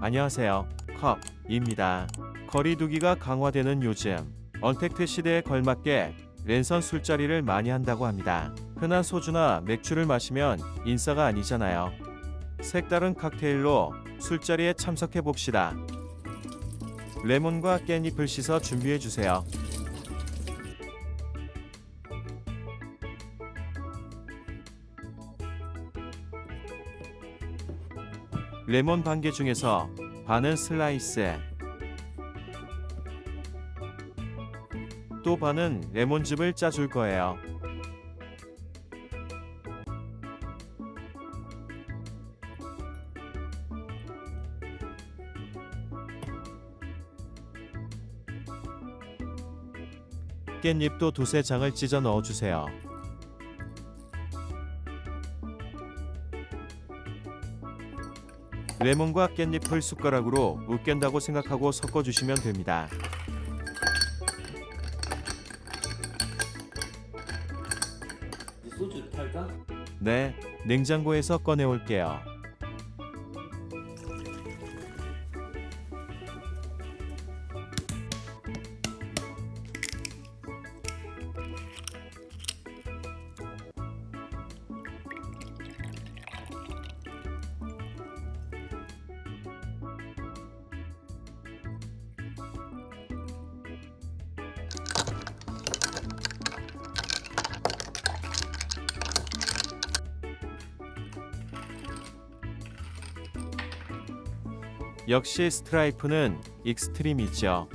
안녕하세요. 컵입니다. 거리두기가 강화되는 요즘 언택트 시대에 걸맞게 랜선 술자리를 많이 한다고 합니다. 흔한 소주나 맥주를 마시면 인싸가 아니잖아요. 색다른 칵테일로 술자리에 참석해 봅시다. 레몬과 깻잎을 씻어 준비해 주세요. 레몬 반 개 중에서 반은 슬라이스, 또 반은 레몬즙을 짜줄 거예요. 깻잎도 두세 장을 찢어 넣어주세요. 레몬과 깻잎을 숟가락으로 으깬다고 생각하고 섞어주시면 됩니다. 소주를 탈까? 네, 냉장고에서 꺼내 올게요. 역시 스트라이프는 익스트림이죠.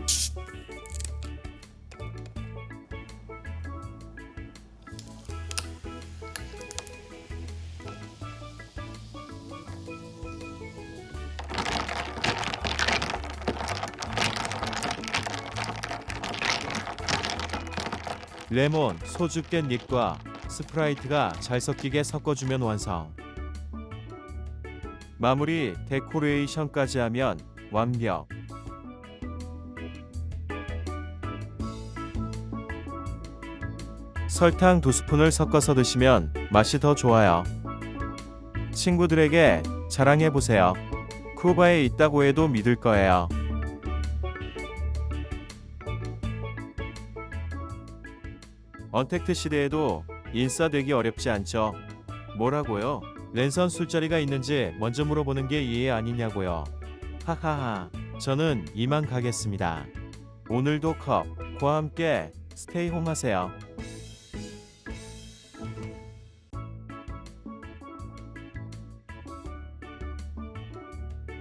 레몬, 소주 깻잎과 스프라이트가 잘 섞이게 섞어주면 완성. 마무리 데코레이션까지 하면 완벽. 설탕 두 스푼을 섞어서 드시면 맛이 더 좋아요. 친구들에게 자랑해 보세요. 쿠바에 있다고 해도 믿을 거예요. 언택트 시대에도 인싸되기 어렵지 않죠. 뭐라고요? 랜선 술자리가 있는지 먼저 물어보는 게 이해 아니냐고요. 하하하. 저는 이만 가겠습니다. 오늘도 컵과 함께 스테이 홈 하세요.